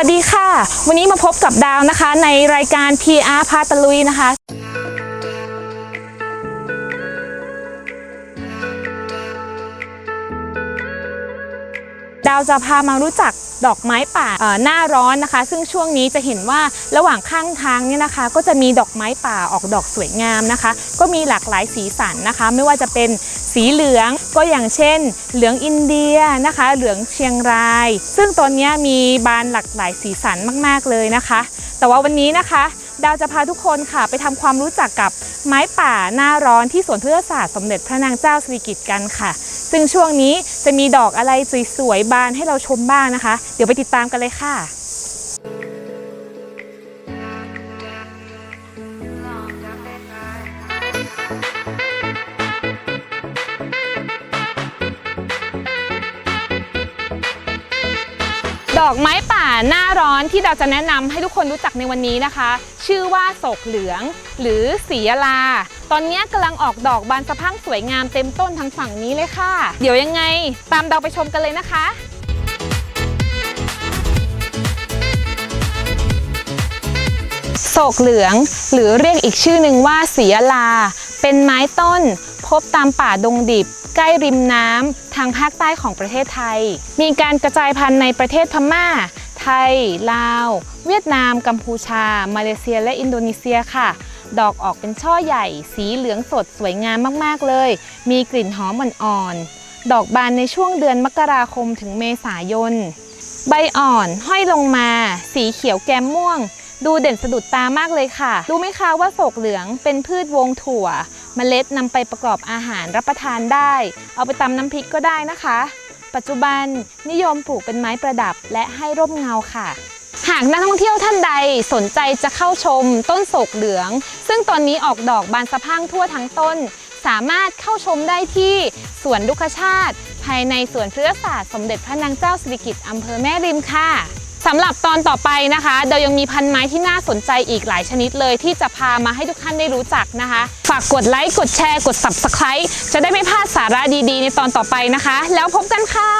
วัสดีค่ะ วันนี้มาพบกับดาวนะคะ ในรายการ PR พาตะลุยนะคะดาวจะพามารู้จักดอกไม้ป่าหน้าร้อนนะคะ ซึ่งช่วงนี้จะเห็นว่าระหว่างข้างทางเนี่ยนะคะ ก็จะมีดอกไม้ป่าออกดอกสวยงามนะคะ ก็มีหลากหลายสีสันนะคะ ไม่ว่าจะเป็น สีเหลืองก็อย่างเช่น เหลืองอินเดียนะคะ เหลืองเชียงราย ซึ่งตอนนี้มีบานหลากหลายสีสันมากๆเลยนะคะ แต่ว่าวันนี้นะคะ ดาวจะพาทุกคนค่ะไปทำความรู้จักกับไม้ป่าหน้าร้อนที่สวนพฤกษศาสตร์สมเด็จพระนางเจ้าสิริกิติ์กันค่ะ ซึ่งช่วงนี้จะมีดอกอะไรสวยๆบานให้เราชมบ้างนะคะ เดี๋ยวไปติดตามกันเลยค่ะ ดอกไม้ป่าหน้าร้อนที่เราจะแนะนำให้ทุกคนรู้จักในวันนี้นะคะ ชื่อว่าโศกเหลือง หรือสียลา ตอนนี้กำลังออกดอกบานสะพั่งสวยงามเต็มต้นทางฝั่งนี้เลยค่ะ เดี๋ยวยังไง ตามเราไปชมกันเลยนะคะโศกเหลือง หรือเรียกอีกชื่อหนึ่งว่าสียลา เป็นไม้ต้น พบตามป่าดงดิบ ใกล้ริมน้ำทางภาคใต้ของประเทศไทย มีการกระจายพันธุ์ในประเทศพม่า ไทย ลาว เวียดนาม กัมพูชา มาเลเซีย และอินโดนีเซียค่ะ ดอกออกเป็นช่อใหญ่ สีเหลืองสดสวยงามมากๆเลย มีกลิ่นหอมอ่อนๆ ดอกบานในช่วงเดือนมกราคมถึงเมษายน ใบอ่อนห้อยลงมา สีเขียวแก้มม่วง ดูเด่นสะดุดตามากเลยค่ะ รู้ไหมคะว่าโศกเหลืองเป็นพืชวงถั่ว เมล็ดนำไปประกอบอาหารรับประทานได้ เอาไปตำน้ำพริกก็ได้นะคะ ปัจจุบันนิยมปลูกเป็นไม้ประดับและให้ร่มเงาค่ะ หากนักท่องเที่ยวท่านใดสนใจจะเข้าชมต้นโศกเหลือง ซึ่งตอนนี้ออกดอกบานสะพั่งทั่วทั้งต้น สามารถเข้าชมได้ที่สวนดุกชาติ ภายในสวนพฤกษศาสตร์สมเด็จพระนางเจ้าสิริกิติ์อำเภอแม่ริมค่ะ สำหรับตอนต่อไปนะคะเดายังมีพันไม้ที่น่าสนใจอีกหลายชนิดเลยที่จะพามาให้ทุกท่านได้รู้จักนะคะ ฝากกดไลค์กดแชร์กด subscribe จะได้ไม่พลาดสาระดีๆ ในตอนต่อไปนะคะ แล้วพบกันค่ะ